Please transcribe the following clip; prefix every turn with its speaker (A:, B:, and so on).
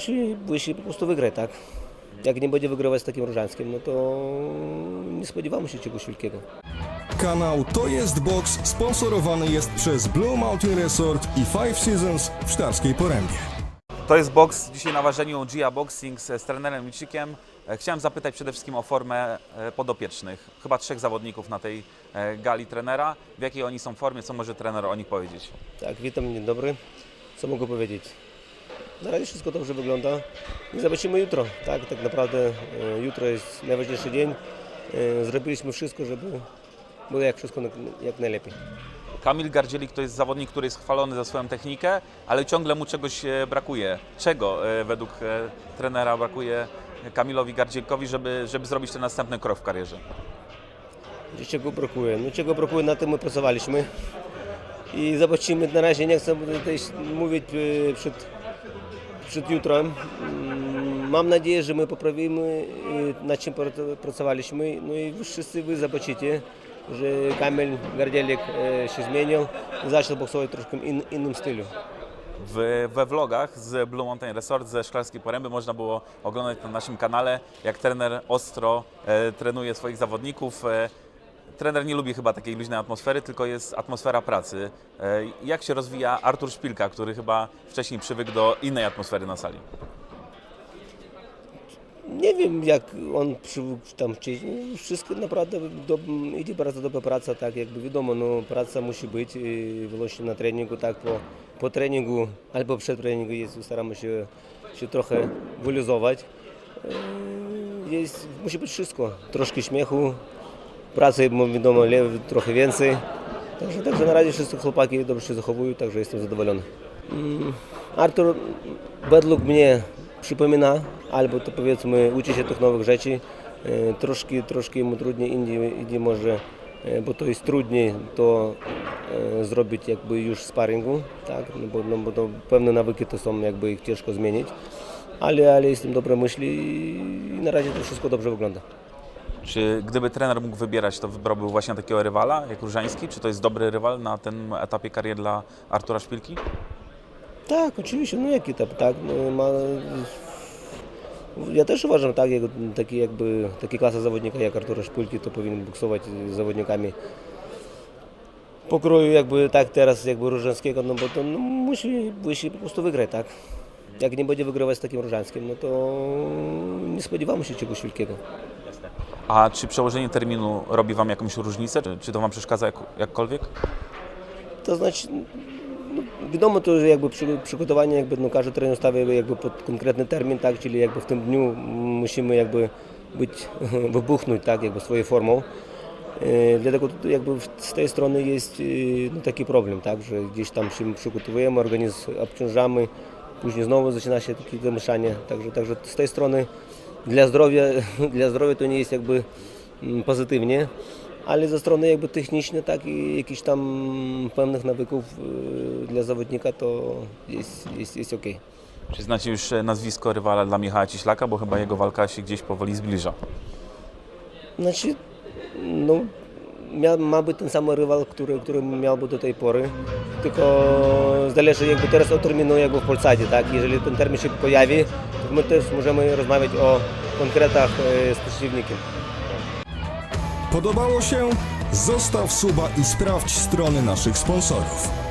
A: musi, musi po prostu wygrać, tak? Jak nie będzie wygrywać z takim Różańskim, no to nie spodziewamy się czegoś wielkiego.
B: Kanał To Jest Box sponsorowany jest przez Blue Mountain Resort i Five Seasons w Sztarskiej Porębie.
C: To jest boks dzisiaj na ważeniu Gia Boxing z, z trenerem Micikiem. E, Chciałem zapytać przede wszystkim o formę e, podopiecznych. Chyba trzech zawodników na tej e, gali trenera. W jakiej oni są formie, co może trener o nich powiedzieć?
A: Tak, witam, dzień dobry. Co mogę powiedzieć? Na razie wszystko dobrze wygląda. I zobaczymy jutro. Tak, tak naprawdę e, jutro jest najważniejszy dzień. E, Zrobiliśmy wszystko, żeby było jak wszystko jak najlepiej.
C: Kamil Gardzielik to jest zawodnik, który jest chwalony za swoją technikę, ale ciągle mu czegoś e, brakuje. Czego według trenera brakuje Kamilowi Gardzielikowi, żeby, żeby zrobić ten następny krok w karierze?
A: Czego brakuje? No czego brakuje, na tym my pracowaliśmy. I zobaczymy, na razie nie chcę tutaj mówić przed, przed jutrem. Mm, Mam nadzieję, że my poprawimy, e, nad czym prac- pracowaliśmy. No i wszyscy wy zobaczycie, że Kamil Gardzielik e, się zmienił zaczął boksować troszkę in, innym stylu.
C: W, we vlogach z Blue Mountain Resort ze Szklarskiej Poręby można było oglądać na naszym kanale, jak trener ostro e, trenuje swoich zawodników. E, trener nie lubi chyba takiej luźnej atmosfery, tylko jest atmosfera pracy. E, jak się rozwija Artur Szpilka, który chyba wcześniej przywykł do innej atmosfery na sali?
A: Nie wiem, jak on przywógł tam wcześniej. Wszystko naprawdę do, idzie bardzo dobra praca, tak jakby wiadomo, no, praca musi być i właśnie na treningu, tak po, po treningu albo przed treningiem jest, staramy się, się trochę wyluzować. Yy, Jest, musi być wszystko, troszkę śmiechu, pracy wiadomo trochę więcej. Także, także na razie wszyscy chłopaki dobrze się zachowują, także jestem zadowolony. Mm, Artur według mnie przypomina, albo to powiedzmy uczy się tych nowych rzeczy. E, Troszkę, troszkę mu trudniej indziej, indziej może, e, bo to jest trudniej to e, zrobić jakby już w sparingu, tak? no bo, no bo to pewne nawyki to są jakby ich ciężko zmienić, ale, ale jestem dobre myśli i na razie to wszystko dobrze wygląda.
C: Czy gdyby trener mógł wybierać, to wybrałby właśnie takiego rywala jak Różański? Czy to jest dobry rywal na tym etapie kariery dla Artura Szpilki?
A: Tak, oczywiście, no jaki to, tak, no, ma, ja też uważam, tak, jak, taki jakby, taki klasa zawodnika jak Artur Szpulki to powinien boksować z zawodnikami pokroju jakby tak teraz jakby Różańskiego, no bo to no, musi, musi po prostu wygrać, tak. Jak nie będzie wygrywać z takim Różańskim, no to nie spodziewamy się czegoś wielkiego.
C: A czy przełożenie terminu robi Wam jakąś różnicę? Czy, czy to Wam przeszkadza jak, jakkolwiek?
A: To znaczy, no, wiadomo to, że jakby przy, przygotowanie, jakby no, każdy trener stawia jakby pod konkretny termin, tak, czyli jakby w tym dniu musimy jakby być, wybuchnąć, tak, jakby swoją formą. E, Dlatego jakby z tej strony jest e, no, taki problem, tak, że gdzieś tam się przygotowujemy, organizm obciążamy, później znowu zaczyna się takie zamieszanie, także, także z tej strony dla zdrowia, dla zdrowia to nie jest jakby pozytywnie, ale ze strony jakby technicznej, tak i jakichś tam pewnych nawyków dla zawodnika to jest, jest, jest ok.
C: Czy znacie już e, nazwisko rywala dla Michała Ciślaka, bo chyba jego walka się gdzieś powoli zbliża?
A: Znaczy, no, mia, ma być ten sam rywal, który, który miał być do tej pory, tylko zależy jakby teraz od terminu jakby w Polsadzie, tak? Jeżeli ten termin się pojawi, to my też możemy rozmawiać o konkretach e, z przeciwnikiem.
B: Podobało się? Zostaw suba i sprawdź strony naszych sponsorów.